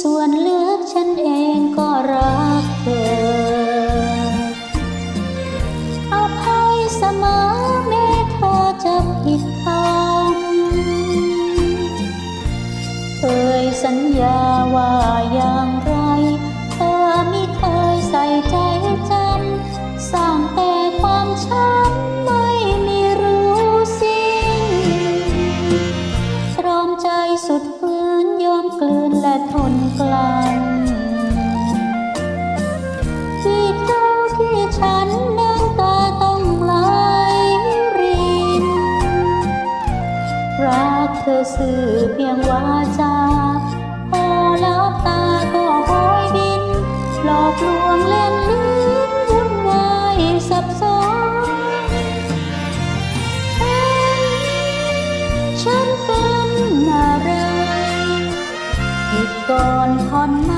ส่วนเลือกฉันเองก็รักเธออภัยเสมอแม้เธอจะผิดพลาดเคยสัญญาว่าอย่างไร เธอไม่เคยใส่ใจจำสร้าง นยอมกลืนและทนกลั้นที่เจ้าที่ฉันน้ำตาต้องไหลริน รักเธอสื่อเพียงวาจาพอลับตาก็โบยบิน หลอกลวงเล่น ก่อนผ่อน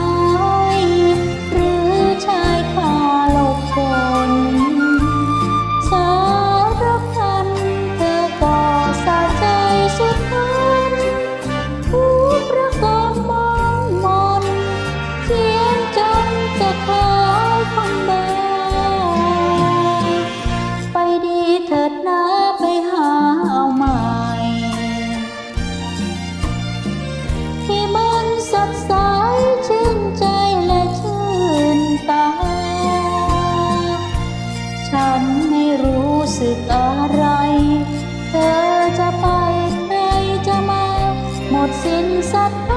สิ้นศ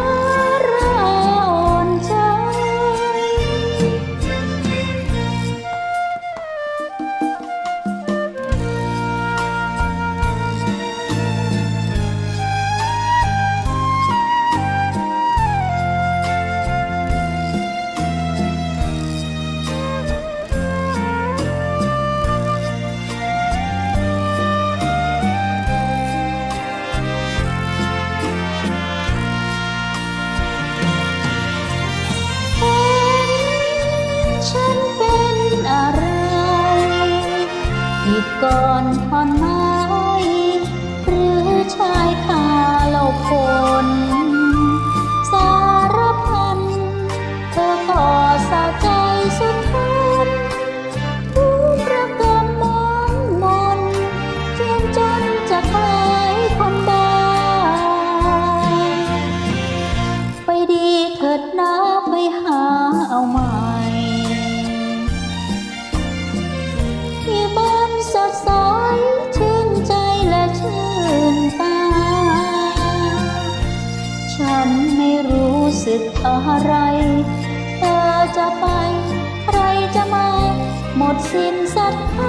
ิดก่อนทอนไม้ หรือชายคาหลบฝนสารพันเธอก็สะใจสุดทันผู้ประกำมองมนเจียนจนจะคลายคนบ้าไปดีเถิดนะไปหาเอาม่ที่ รู้สึกอะไรเธอจะไป ใครจะมา หมดสิ้นศรัทธา